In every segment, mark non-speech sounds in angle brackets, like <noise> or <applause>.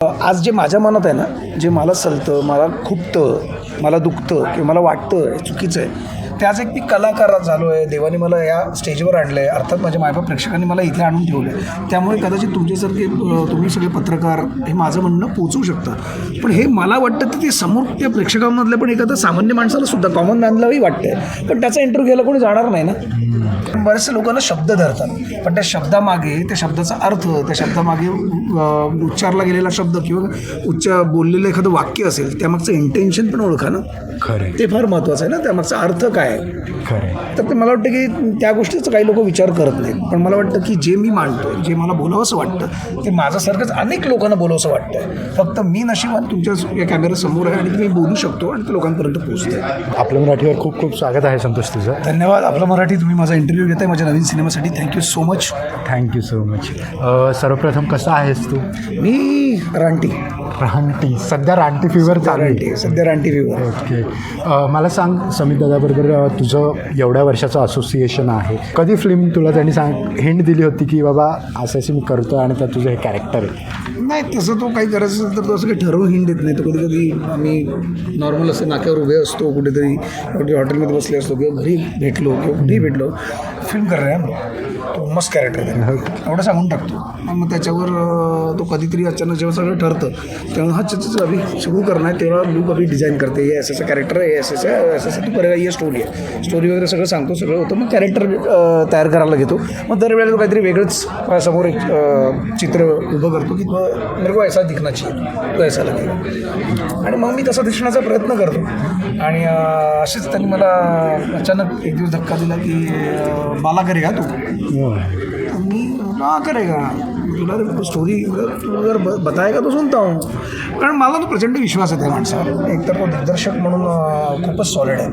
आज जे माझ्या मनात आहे ना जे मला सलतं मला खुपतं मला दुखतं किंवा मला वाटतं हे चुकीचं आहे ते आज एक मी कलाकार झालो आहे देवाने मला या स्टेजवर आणलं आहे अर्थात माझ्या मायबा प्रेक्षकांनी मला इथे आणून ठेवलं आहे त्यामुळे कदाचित तुमच्यासारखे तुम्ही सगळे पत्रकार हे माझं म्हणणं पोचवू शकतं. पण हे मला वाटतं की ते समोर त्या प्रेक्षकांमधलं पण एखादं सामान्य माणसाला सुद्धा कॉमन मॅनलाही आहे पण त्याचा इंटरव्ह्यू घ्यायला कोणी जाणार नाही ना? बरेचसे लोकांना शब्द धरतात. पण त्या शब्दामागे त्या शब्दाचा अर्थ त्या शब्दामागे उच्चारला गेलेला शब्द किंवा उच्च बोललेलं एखादं वाक्य असेल त्यामागचं इंटेन्शन पण ओळखा ना. खरं ते फार महत्त्वाचं आहे ना त्यामागचा अर्थ काय आहे? खरं तर ते मला वाटतं की त्या गोष्टीचा काही लोक विचार करत नाहीत. पण मला वाटतं की जे मी मांडतो जे मला बोलावंसं वाटतं ते माझ्यासारखंच अनेक लोकांना बोलावंसं वाटतं फक्त मी नशिबान तुमच्या या कॅमेऱ्यासमोर आहे आणि मी बोलू शकतो आणि ते लोकांपर्यंत पोहोचते आपल्या मराठीवर खूप खूप स्वागत आहे संतोष तुझं. धन्यवाद. आपलं मराठी तुम्ही माझा इंटरव्ह्यू घेताय माझ्या नवीन सिनेमासाठी. Thank you so much thank you so much सर्वप्रथम कसा आहेस तू? मी रानटी. रानटी. सध्या रानटी फिवर चालू आहे. सध्या रानटी व्ह्यूवर ओके मला सांग समित दादाबरोबर तुझं एवढ्या वर्षाचं असोसिएशन आहे. कधी फिल्म तुला त्यांनी सांग हिंट दिली होती की बाबा असं असं मी करतो आणि त्यात तुझं हे कॅरेक्टर आहे? नाही तसं तो काही करायचं असेल तर तो असं काही ठरवून हिंड देत नाही. तो कधी कधी आम्ही नॉर्मल असं नाक्यावर उभे असतो कुठेतरी कुठे हॉटेलमध्ये बसले असतो किंवा घरी भेटलो किंवा कुठेही भेटलो. फिल्म कर रहे हैं हम तो मस्त कॅरेक्टर आहे. एवढं सांगून टाकतो. मग त्याच्यावर तो कधीतरी अचानक जेव्हा सगळं ठरतं तेव्हा हा चित्र अभी सुरू करणार तेव्हा लूक अभी डिझाईन करते. हे असं कॅरेक्टर आहे एस एस एस एस तू करेगा ये स्टोरी आहे. स्टोरी वगैरे सगळं सांगतो सगळं होतं. मग कॅरेक्टर तयार करायला घेतो. मग दरवेळेला तो काहीतरी वेगळंच समोर एक चित्र उभं करतो की मेरे को ऐसा दिखना चाहिए तो ऐसा लगेगा. आणि मग मी तसा दिसण्याचा प्रयत्न करतो. आणि असेच त्यांनी मला अचानक एक दिवस धक्का दिला की बाला करेगा तू. हो. मी ना करेगा। तुला स्टोरी तू अगर ब- बताएगा तो सुनता हूँ। कारण मला तो प्रचंड विश्वास आहे त्या माणसावर. एक तर तो दिग्दर्शक म्हणून खूपच सॉलिड आहे.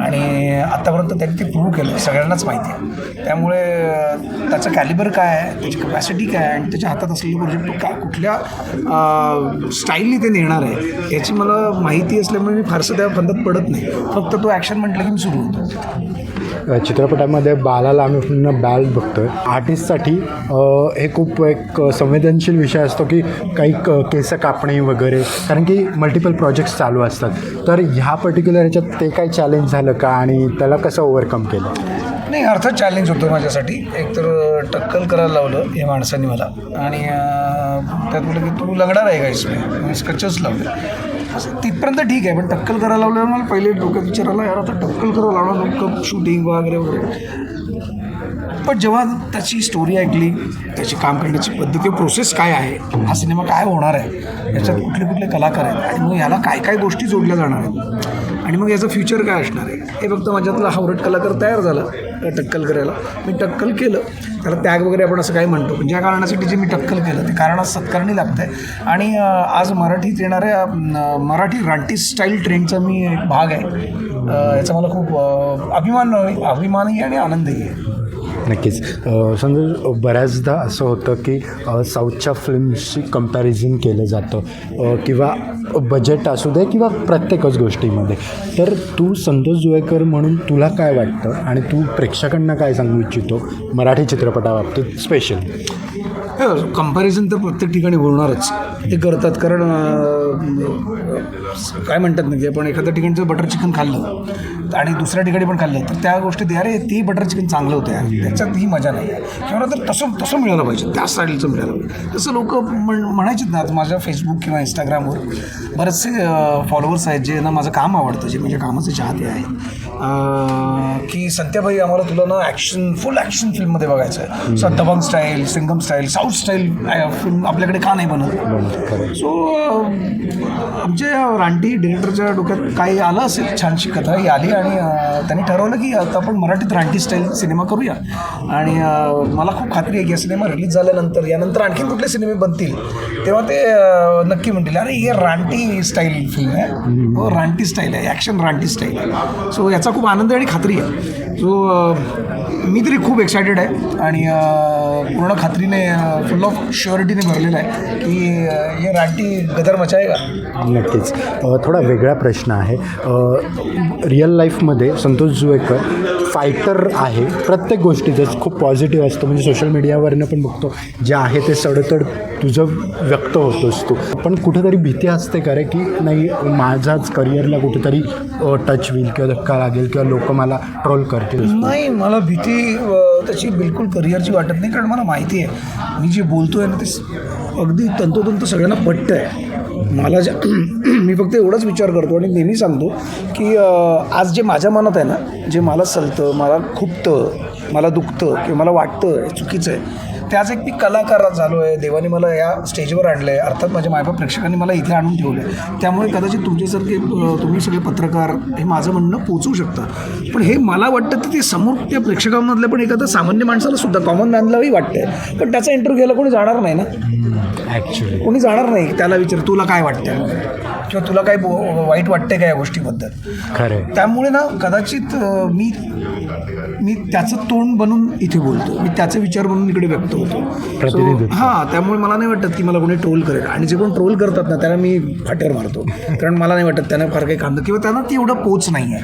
आणि आत्तापर्यंत त्यांनी ते प्रूव्ह केलं सगळ्यांनाच माहिती आहे. त्यामुळे त्याचं कॅलिबर काय आहे? त्याची कपॅसिटी काय आहे? आणि त्याच्या हातात असलेली प्रोजेक्ट काय कुठल्या स्टाईलनी ते नेणार आहे? याची मला माहिती असल्यामुळे मी फारसं त्या फंदात पडत नाही. फक्त तो ॲक्शन म्हटलं की मी सुरू होतो. चित्रपटामध्ये बालाला आम्ही पूर्ण बॅल बघतोय. आर्टिस्टसाठी हे खूप एक संवेदनशील विषय असतो की काही क केस कापणे वगैरे कारण की मल्टिपल प्रोजेक्ट्स चालू असतात. तर ह्या पर्टिक्युलर ह्याच्यात ते काय चॅलेंज झालं का आणि त्याला कसं ओव्हरकम केलं? नाही अर्थात चॅलेंज होतं माझ्यासाठी. एकतर टक्कल करायला लावलं या माणसाने मला. आणि त्यात म्हटलं की तू लगणार आहे का इसमें? स्कचच लावले. असं तिथपर्यंत ठीक आहे पण टक्कल करायला लावल्यावर मला पहिले डोक्यात विचार आला यार आता टक्कल करायला लावणार लोक शूटिंग वगैरे वगैरे. पण जेव्हा त्याची स्टोरी ऐकली त्याची काम करण्याची पद्धती किंवा प्रोसेस काय आहे हा सिनेमा काय होणार आहे याच्यात कुठले कुठले कलाकार आहेत आणि मग याला काय काय गोष्टी जोडल्या जाणार आहेत आणि मग याचं फ्युचर काय असणार आहे? हे फक्त माझ्यातला हावरट कलाकार तयार झाला टक्कल करायला. मी टक्कल केलं. त्याला त्याग वगैरे आपण असं काही म्हणतो. ज्या कारणासाठी जे मी टक्कल केलं ते कारण आज सत्कारणी लागतं आहे आणि आज मराठीत येणाऱ्या मराठी रानटी स्टाईल ट्रेंडचा मी एक भाग आहे. याचा मला खूप अभिमान अभिमानही आणि आनंदही आहे. नक्कीच. समजा बऱ्याचदा असं होतं की साऊथच्या फिल्म्सची कंपॅरिझन केलं जातं किंवा बजेट असू दे किंवा प्रत्येकच गोष्टीमध्ये. तर तू संतोष जुवेकर म्हणून तुला काय वाटतं आणि तू प्रेक्षकांना काय सांगू इच्छितो मराठी चित्रपटाबाबतीत स्पेशल कंपॅरिझन तर प्रत्येक ठिकाणी होणारच. ते करतात कारण काय म्हणतात ना की आपण एखाद्या ठिकाणचं बटर चिकन खाल्लं आणि दुसऱ्या ठिकाणी पण खाल्लं. तर त्या गोष्टीत अरे ते बटर चिकन चांगलं होतं त्याच्यात ही मजा नाही आहे किंवा तर तसं तसं मिळालं पाहिजे. त्या स्टाईलचं मिळालं पाहिजे. तसं लोक म्हण म्हणायचेत ना माझ्या फेसबुक किंवा इंस्टाग्रामवर बरेचसे फॉलोअर्स आहेत जे ना माझं काम आवडतं जे माझ्या कामाचे चाहते आहेत. की संत्याभाई आम्हाला तुला ना ॲक्शन फुल ॲक्शन फिल्ममध्ये बघायचं आहे असं Dabangg style Singham style south style film आपल्याकडे का नाही बनत? सो आमच्या रानटी डिरेक्टरच्या डोक्यात काही आलं असेल छानशी कथा ही आली आणि आणि त्यांनी ठरवलं की आता आपण मराठीत रानटी स्टाईल सिनेमा करूया. आणि मला खूप खात्री आहे की सिनेमा रिलीज झाल्यानंतर यानंतर आणखीन कुठले सिनेमे बनतील? तेव्हा ते नक्की म्हणतील अरे हे रानटी स्टाईल फिल्म आहे. हो रानटी स्टाईल आहे. ॲक्शन रानटी स्टाईल आहे. सो याचा खूप आनंद आणि खात्री आहे. सो मी तरी खूप एक्सायटेड आहे. आणि पूर्ण खात्रीने फुल ऑफ शुअरिटीने भरलेलं आहे की हे रानटी गदर मचाएगा? नक्कीच. थोडा वेगळा प्रश्न आहे. रिअल लाईफमध्ये संतोष जुवेकर फायटर आहे. प्रत्येक गोष्टीचं खूप पॉझिटिव्ह असतं. म्हणजे सोशल मीडियावरनं पण बघतो. जे आहे ते सडतड तुझं व्यक्त होतोस तू पण कुठेतरी भीती असते का रे की नाही माझाच करिअरला कुठेतरी टच होईल किंवा धक्का लागेल किंवा लोक मला ट्रोल करतील. नाही मला भीती तशी त्याची बिलकुल करिअरची वाटत नाही. कारण मला माहिती आहे मी जे बोलतो आहे ना ते अगदी तंतोतंत सगळ्यांना पटतं आहे मला ज्या <clears throat> मी फक्त एवढाच विचार करतो आणि नेहमी सांगतो की आज जे माझ्या मनात आहे ना जे मला सलतं मला खुपतं मला दुखतं किंवा मला वाटतं हे चुकीचं आहे त्याच एक मी कलाकार झालो आहे देवाने मला या स्टेजवर आणलं आहे अर्थात माझ्या मायबाप प्रेक्षकांनी मला इथे आणून ठेवलं आहे त्यामुळे कदाचित तुमच्यासारखे तुम्ही सगळे पत्रकार हे माझं म्हणणं पोचवू शकता. पण हे मला वाटतं की ते समोर त्या प्रेक्षकांमधल्या पण एखाद्या सामान्य माणसाला सुद्धा कॉमन मॅनलाही वाटतंय. पण त्याचा इंटरव्ह्यू घ्यायला कोणी जाणार नाही ना? ॲक्च्युली कोणी जाणार नाही त्याला विचार. तुला काय वाटतं किंवा तुला काय बो- वाईट वाटतंय का या गोष्टीबद्दल? खरं त्यामुळे ना कदाचित मी मी त्याचं तोंड बनून इथे बोलतो. मी त्याचे विचार म्हणून इकडे व्यक्त होतो. प्रतिनिधित्व. हां त्यामुळे मला नाही वाटत की मला कोणी ट्रोल करेल. आणि जे कोण ट्रोल करतात ना त्याला मी फाट्यावर मारतो. कारण मला नाही वाटत त्यांना फार काही काम किंवा त्यांना ती एवढं पोच नाही आहे.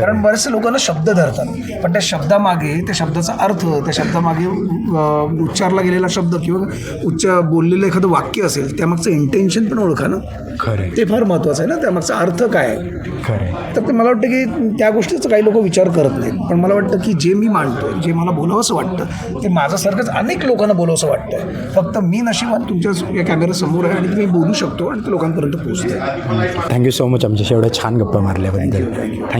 कारण बरेचसे लोकांना शब्द धरतात. पण त्या शब्दामागे त्या शब्दाचा अर्थ त्या शब्दामागे अ, उच्चारला गेलेला शब्द किंवा उच्च बोललेलं एखादं वाक्य असेल त्यामागचं इंटेन्शन पण ओळखा ना. खरं ते फार महत्त्वाचं आहे ना त्यामागचा अर्थ काय आहे? खरं तर ते मला वाटतं की त्या गोष्टीचा काही लोक विचार करत नाहीत. पण मला वाटतं की जे मी मांडतो जे मला बोलावंसं वाटतं ते माझ्यासारखंच अनेक लोकांना बोलावंसं वाटतं फक्त मी नशिबान तुमच्या या कॅमेऱ्यासमोर आहे आणि मी बोलू शकतो आणि ते लोकांपर्यंत पोहोचते थँक्यू सो मच आमच्याशी एवढ्या छान गप्पा मारल्याबद्दल. थँक्यू